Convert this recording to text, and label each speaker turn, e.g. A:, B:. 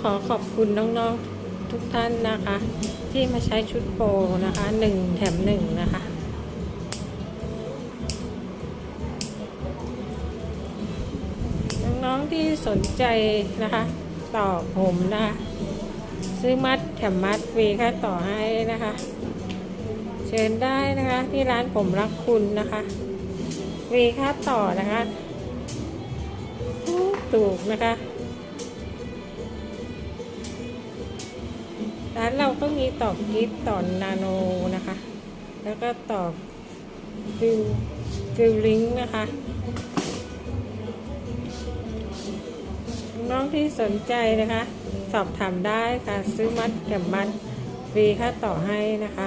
A: ขอขอบคุณน้องๆทุกท่านนะคะ ที่มาใช้ชุดโปรนะคะหนึ่งแถมหนึ่งนะคะน้องๆที่สนใจนะคะต่อผมนะคะซื้อมัดแถมมัดฟรีค่าต่อให้นะคะ เชิญได้นะคะที่ร้านผมรักคุณนะคะฟรีค่าต่อนะคะถูกนะคะ ร้านเราก็มีต่อกิฟต่อนาโนนะคะ แล้วก็ต่อฟิลฟิลลิงนะคะน้องที่สนใจนะคะ สอบถามได้ค่ะ ซื้อมัดแถมมัดฟรีค่าต่อให้นะคะ